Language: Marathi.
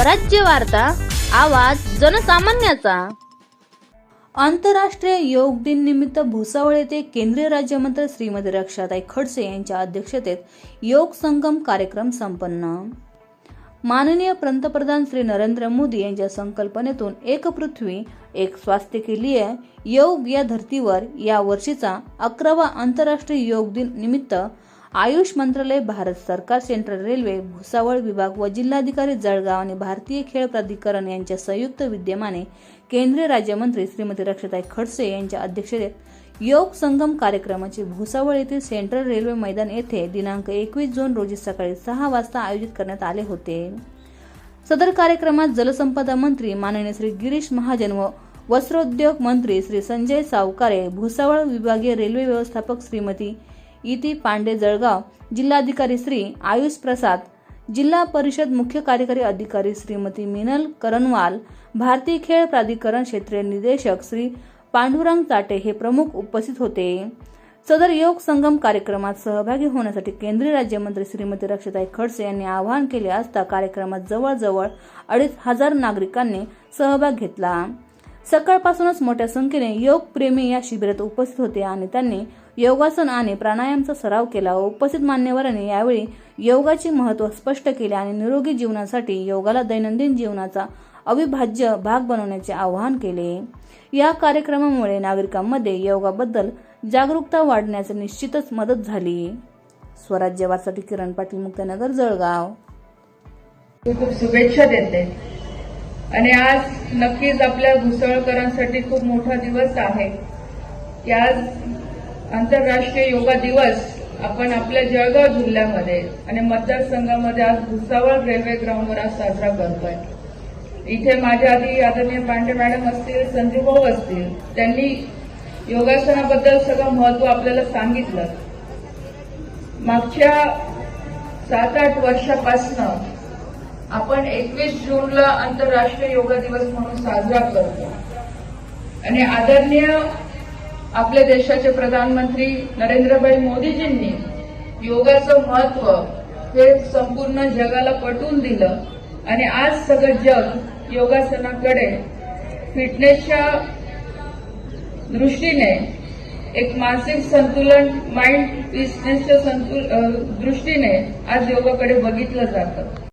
स्वराज्य वार्ता आवाज जनसामान्याचा. आंतरराष्ट्रीय योग दिन निमित्त भुसावळ येथे केंद्रीय राज्यमंत्री श्रीमती रक्षाताई खडसे यांच्या अध्यक्षतेत योग संगम कार्यक्रम संपन्न. माननीय पंतप्रधान श्री नरेंद्र मोदी यांच्या संकल्पनेतून एक पृथ्वी एक स्वास्थ्य केली आहे. योग या धर्तीवर या वर्षीचा अकरावा आंतरराष्ट्रीय योग दिन निमित्त आयुष मंत्रालय भारत सरकार सेंट्रल रेल्वे भुसावळ विभाग व जिल्हाधिकारी जळगाव आणि भारतीय खेळ प्राधिकरण यांच्या संयुक्त विद्यमाने केंद्रीय राज्यमंत्री श्रीमती रक्षताई खडसे यांच्या अध्यक्षतेत योग संगम कार्यक्रमाचे भुसावळ येथील सेंट्रल रेल्वे मैदान येथे दिनांक एकवीस जून रोजी सकाळी सहा वाजता आयोजित करण्यात आले होते. सदर कार्यक्रमात जलसंपदा मंत्री माननीय श्री गिरीश महाजन व वस्त्रोद्योग मंत्री श्री संजय सावकारे भुसावळ विभागीय रेल्वे व्यवस्थापक श्रीमती इती पांडे जळगाव जिल्हाधिकारी श्री आयुष प्रसाद जिल्हा परिषद मुख्य कार्यकारी अधिकारी श्रीमती मिनल करनवाल भारतीय खेळ प्राधिकरण क्षेत्रीय निदेशक श्री पांडुरंग चाटे हे प्रमुख उपस्थित होते. सदर योग संगम कार्यक्रमात सहभागी होण्यासाठी केंद्रीय राज्यमंत्री श्रीमती रक्षताई खडसे यांनी आवाहन केले असता कार्यक्रमात जवळजवळ अडीच हजार नागरिकांनी सहभाग घेतला. सकाळपासूनच मोठ्या संख्येने योगप्रेमी या शिबिरात उपस्थित होते आणि त्यांनी योगासन आणि प्राणायामचा सराव केला. उपस्थित मान्यवरांनी यावेळी योगाचे महत्त्व स्पष्ट केले आणि निरोगी जीवनासाठी योगाला दैनंदिन जीवनाचा अविभाज्य भाग बनवण्याचे आवाहन केले. या कार्यक्रमामुळे नागरिकांमध्ये योगाबद्दल जागरूकता वाढण्यास निश्चितच मदत झाली. स्वराज्यवासाठी किरण पाटील मुक्तनगर जळगाव. खूप शुभेच्छा देते. आणि आज नक्कीच आपल्या भुसळकरांसाठी खूप मोठा दिवस आहे. की आज आंतरराष्ट्रीय योगा दिवस आपण आपल्या जळगाव जिल्ह्यामध्ये आणि मतदारसंघामध्ये आज भुसावळ रेल्वे ग्राउंडवर आज साजरा करतोय. इथे माझ्या आधी आदरणीय पांडे मॅडम असतील संदीप भाऊ असतील त्यांनी योगासनाबद्दल सगळं महत्त्व आपल्याला सांगितलं. मागच्या सात आठ वर्षापासनं आपण एकवीस जूनला आंतरराष्ट्रीय योगा दिवस म्हणून साजरा करतो. आणि आदरणीय आपल्या देशाचे प्रधानमंत्री नरेंद्रभाई मोदीजींनी योगाचं महत्त्व हे संपूर्ण जगाला पटवून दिलं. आणि आज सगळं जग योगासनाकडे फिटनेसच्या दृष्टीने एक मानसिक संतुलन माइंड फिटनेसच्या संतुल दृष्टीने आज योगाकडे बघितलं जातं.